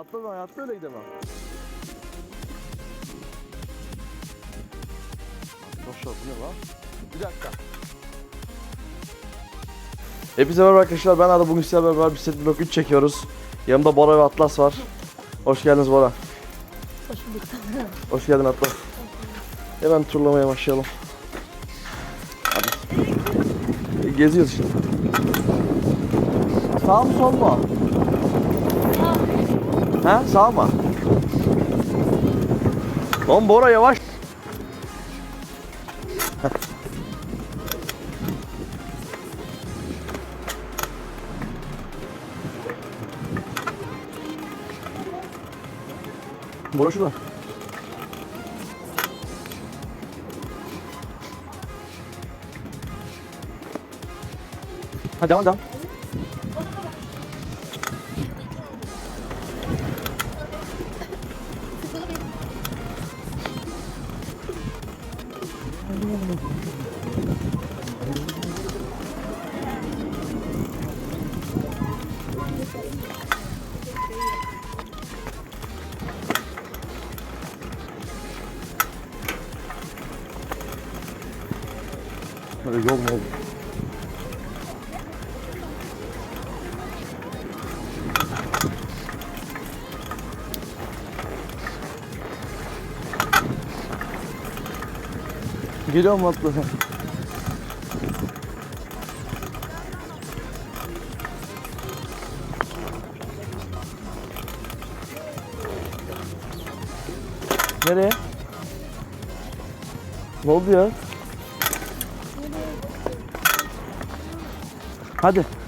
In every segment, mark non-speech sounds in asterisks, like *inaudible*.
Atla ben hayatta öyle gidemem. Arkadaşlar bu ne lan? Bir dakika. Hepinize merhaba arkadaşlar ben Arda bugün sizlerle beraber bisiklet vlog 3 çekiyoruz. Yanımda Bora ve Atlas var. Hoş geldiniz Bora. Hoş bulduk. Hoş geldin Atlas. Hemen turlamaya başlayalım. Hadi. Geziyoruz işte. Sağ mı sol mu? Ha sağ mı? Lan Bora yavaş. *laughs* Bora şurada. Hadi devam devam. Mm-hmm. Geliyor mu atlı? Nereye? Ne oldu ya? Hadi.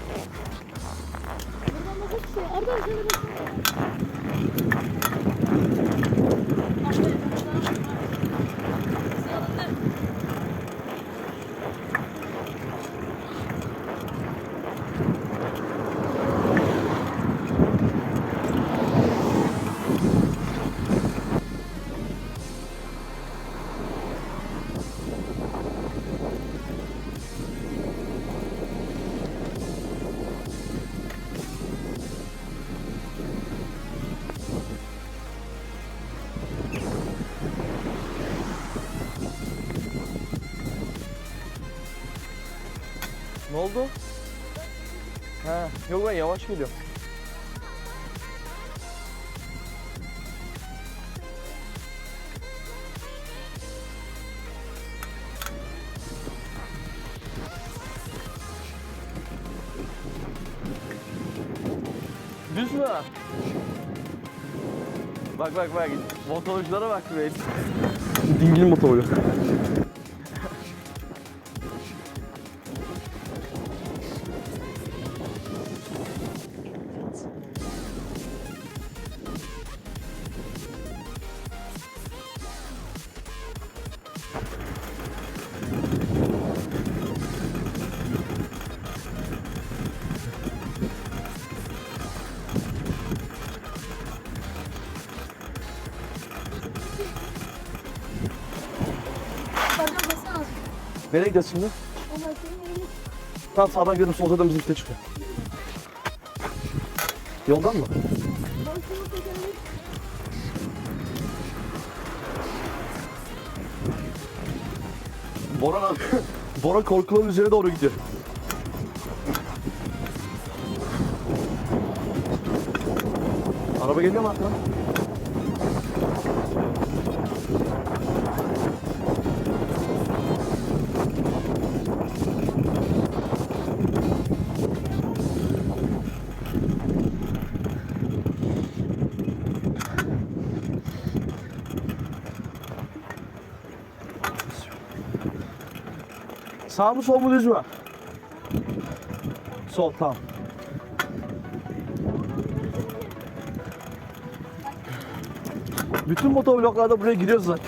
Yok ben yavaş geliyorum. Düz mü? Bak bak bak. Motorculara bak be. Dingil motoru. Nereye gidiyoruz şimdi? Tam sağdan görüyorum solda da bizim site çıkıyor. Yoldan mı? Bora Bora korkuların üzerine doğru gidiyor. Araba geliyor mu aklına? Sağ mı sol mu düz mü? Sol tamam. Bütün motovloglarda buraya giriyoruz zaten.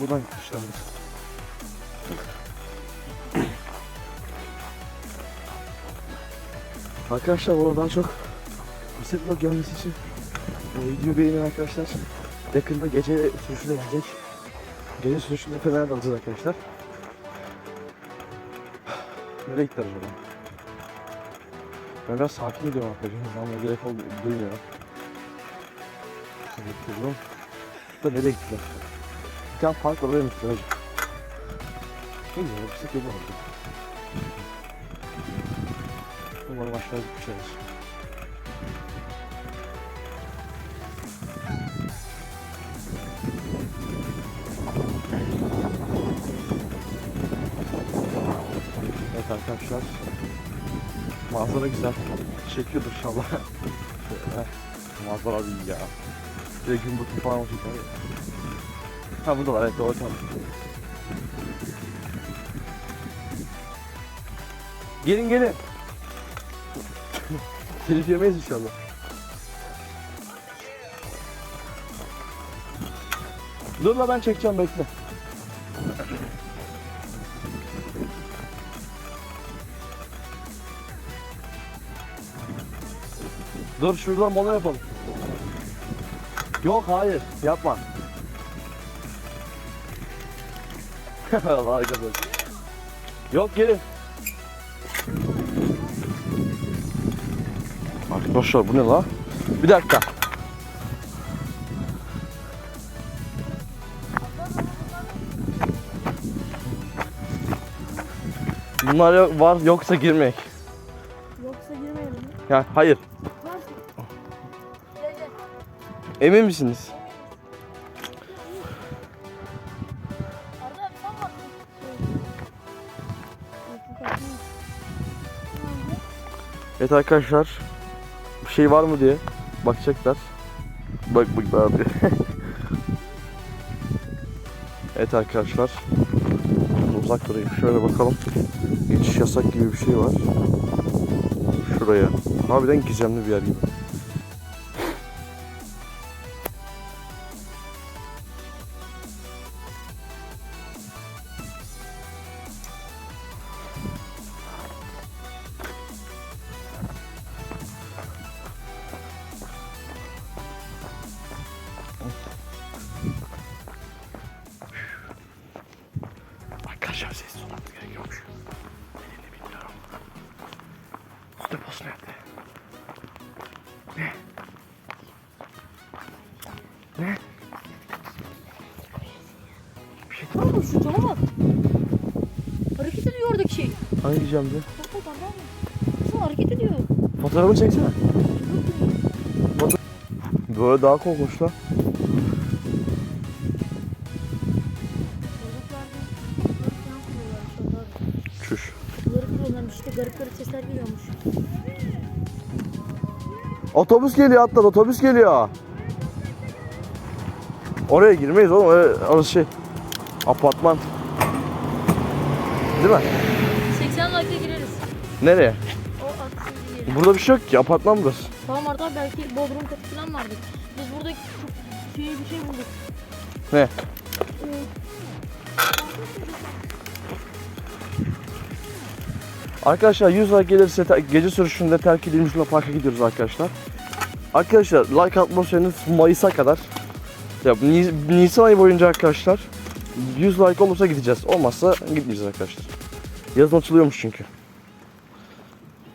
Buradan gitmişler. Arkadaşlar daha çok bisiklet vlog gelmesi için e, video beğenin arkadaşlar. Yakında gece sürüşü de gelecek. Gece sürüşünde fener de alacağız arkadaşlar. Nereye gittiler acaba? Ben biraz sakin gidiyorum arkadaşlar. Ama gerek oldu duymuyorum. Şimdi gidiyorum. Da nereye gittiler? Bir oraya mı gittiler acaba? Ne güzel bir bisiklet yolu oldu. Umarım aşağı gitmişlerdir. Evet arkadaşlar. Manzara güzel. Çekiyordur inşallah. *laughs* Manzara değil ya. Bir gün batımı falan olacak. Ha burada var evet doğru tamam. Gelin gelin. *laughs* Telif yemeyiz inşallah. Dur la ben çekeceğim bekle. Dur şuradan mola yapalım. Yok hayır yapma. Allah arkadaş. Yok gelin. Arkadaşlar bu ne la? Bir dakika. Bunlar yok, var yoksa girmek. Yoksa girmeyelim mi? Ya hayır. Emin misiniz? Evet arkadaşlar. Bir şey var mı diye bakacaklar. Bak bak abi. *laughs* evet arkadaşlar. Uzak durayım. Şöyle bakalım. Geçiş yasak gibi bir şey var. Şuraya. Harbiden gizemli bir yer gibi. Deposu nerede? Ne? Ne? Oğlum şu cama bak. Hareket ediyor oradaki şey. Hangi camda? Bak bak abi. Baksana hareket ediyor. Fotoğrafını çeksene. Böyle daha korkunç lan. Geliyormuş. Otobüs geliyor atlar otobüs geliyor. Oraya girmeyiz oğlum orası şey apartman. Değil mi? 80 like'da gireriz. Nereye? O yeri. Burada bir şey yok ki apartman burası. Tamam Arda belki bodrum katı falan vardır. Biz burada çok şey bir şey bulduk. Ne? Ee, Arkadaşlar 100 like gelirse gece sürüşünde terk edilmiş Luna Park'a gidiyoruz arkadaşlar. Arkadaşlar like atmazsanız Mayıs'a kadar ya Ni- Nisan ayı boyunca arkadaşlar 100 like olursa gideceğiz. Olmazsa gitmeyeceğiz arkadaşlar. Yazın açılıyormuş çünkü.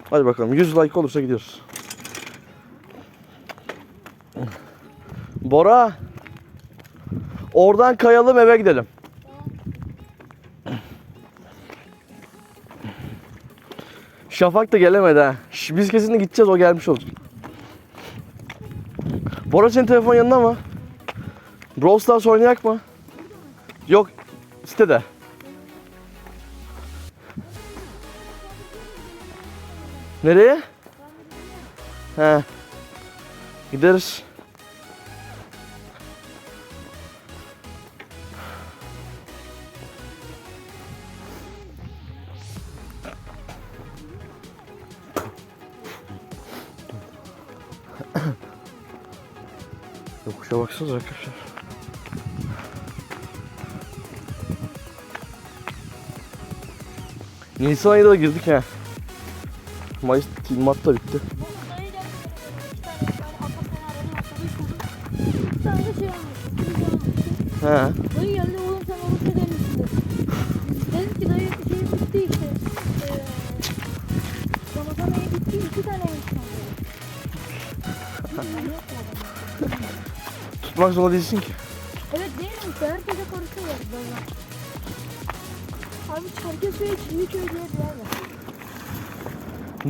Hadi bakalım 100 like olursa gidiyoruz. Bora. Oradan kayalım eve gidelim. Şafak da gelemedi ha. Şş, Biz kesin gideceğiz o gelmiş olacak. Bora senin telefon yanında mı? Brawl Stars oynayak mı? Yok sitede. Nereye? He. Gideriz. Yokuşa baksanıza arkadaşlar. Nisan ayına da girdik ha. Mayıs Mart da bitti. He. Dayı geldi oğlum sen oruç eder misin dedi. Dedim ki dayı şey bitti işte. Eee Ramazan ayı bitti iki tane bu adam. *laughs* Tutmak zorunda değilsin ki. Evet değil mi? İşte herkese karışıyorlar böyle. Abi Çerkezköy'e Çinliköy diye bir yer var.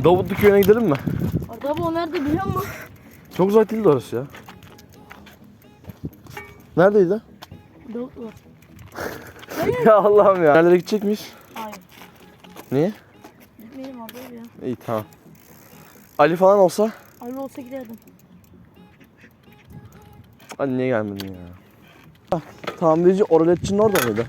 Davutlu köyüne gidelim mi? Arda abi o nerede biliyor musun? Çok uzak değildi orası ya. Neredeydi? Davut var. *laughs* ya Allah'ım ya. Nerelere gidecek miyiz? Hayır. Niye? Gitmeyelim abi ya. İyi tamam. Ali falan olsa? Ali olsa giderdim. Ali niye gelmedin ya? Ah, Tamirci Oraletçi'nin orada mıydı?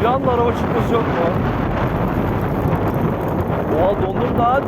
Bir anda araba çıkması yok mu? Oha dondum lan.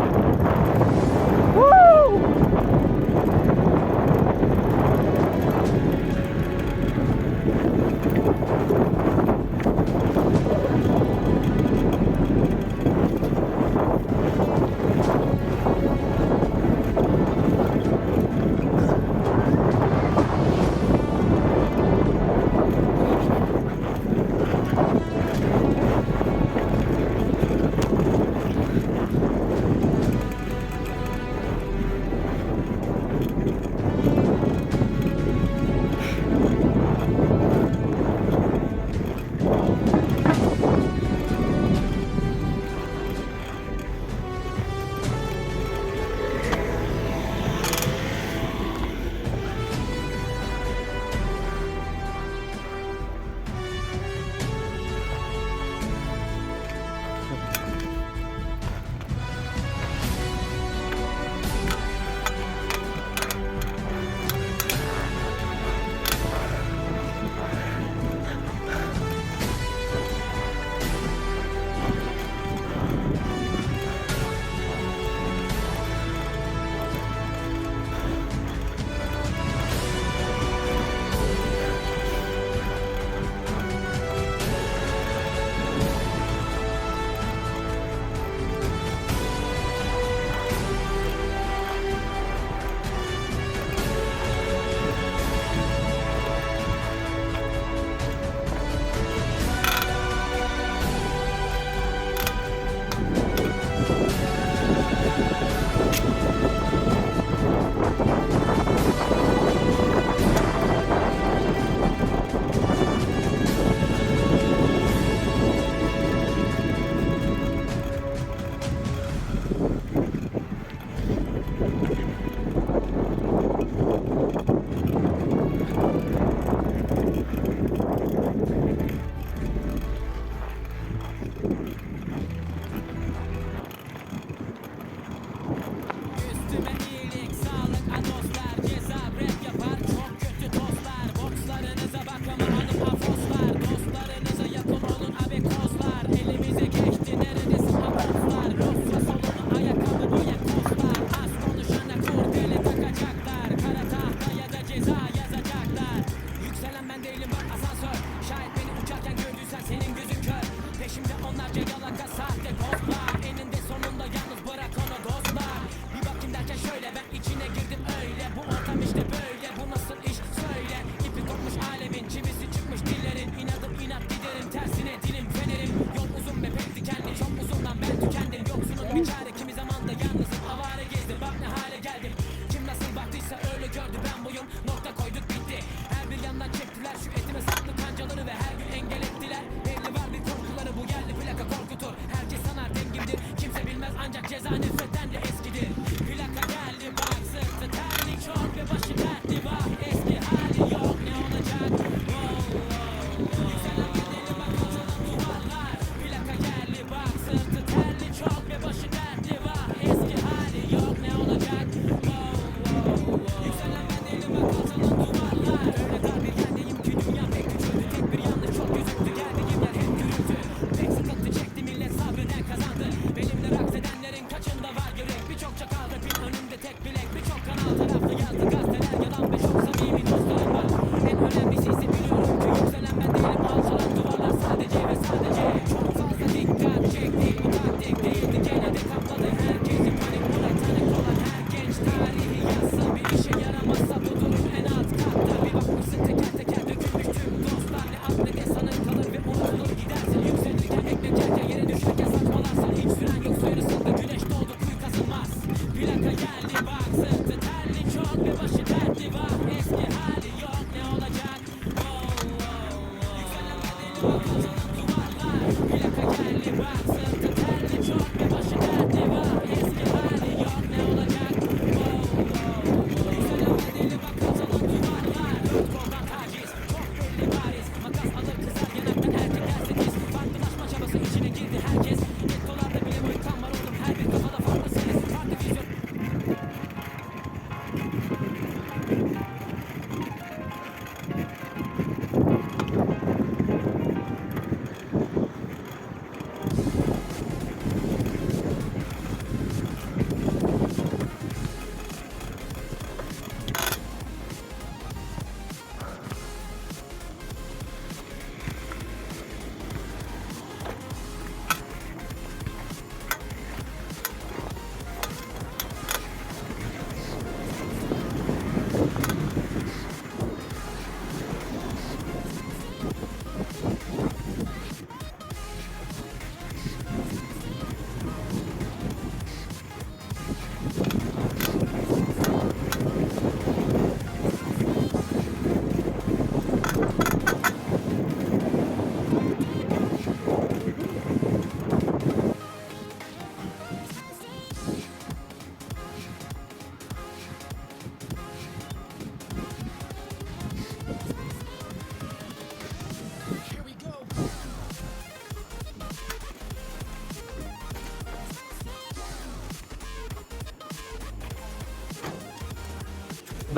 önemlisi ise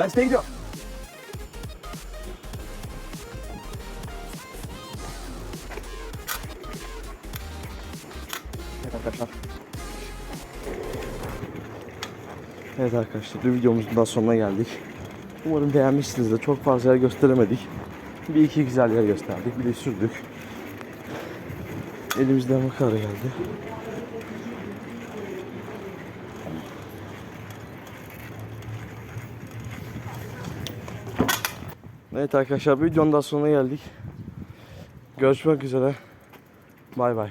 Ben siteye gidiyorum. Evet arkadaşlar. Evet arkadaşlar bir videomuzun daha sonuna geldik. Umarım beğenmişsinizdir. Çok fazla yer gösteremedik. Bir iki güzel yer gösterdik. Bir de sürdük. Elimizden kadar geldi. Evet arkadaşlar videonun daha sonuna geldik. Görüşmek üzere. Bay bay.